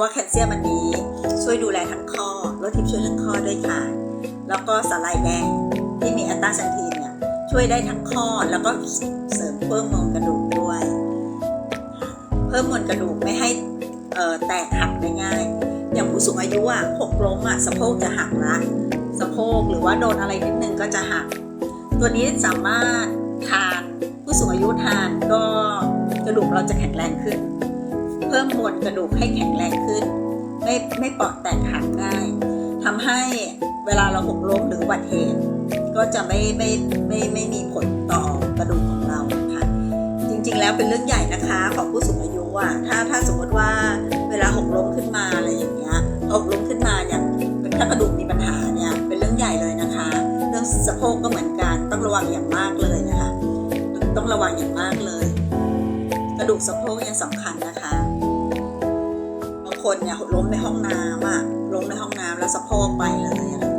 ว่าแคลเซียมมันดีช่วยดูแลทั้งข้อลดทิพย์ช่วยทั้งข้อด้วยค่ะ แล้วก็สาลายแดงที่มีแอตตาซันทีนเนี่ยช่วยได้ทั้งข้อแล้วก็เสริมเพิ่มมวลกระดูกด้วย เพิ่มมวลกระดูกไม่ให้เออแตกหักได้ง่าย อย่างผู้สูงอายุอะหกล้มอะสะโพกจะหักละสะโพกหรือว่าโดนอะไรนิดนึงก็จะหัก ตัวนี้สามารถทานผู้สูงอายุทานก็กระดูกเราจะแข็งแรงขึ้น เพิ่มมวลกระดูกให้แข็งแรงขึ้น ไม่ไม่ปอดแตกหักง่ายทำให้เวลาเราหกล้มหรืออุบัติเหตุก็จะไม่ไม่ไม่ไม่มีผลต่อกระดูกของเราค่ะจริงๆแล้วเป็นเรื่องใหญ่นะคะของผู้สูงอายุอะถ้าถ้าสมมติว่าเวลาหกล้มขึ้นมาอะไรอย่างเงี้ยหกล้มขึ้นมาเนี่ยถ้ากระดูกมีปัญหาเนี่ยเป็นเรื่องใหญ่เลยนะคะ เรื่องสะโพกก็เหมือนกันต้องระวังอย่างมากเลยนะคะ ต้องระวังอย่างมากเลย กระดูกสะโพกยังสำคัญนะคะ คนเนี่ยล้มในห้องน้ำอะล้มในห้องน้ำแล้วสะโพกไปเลยอะไร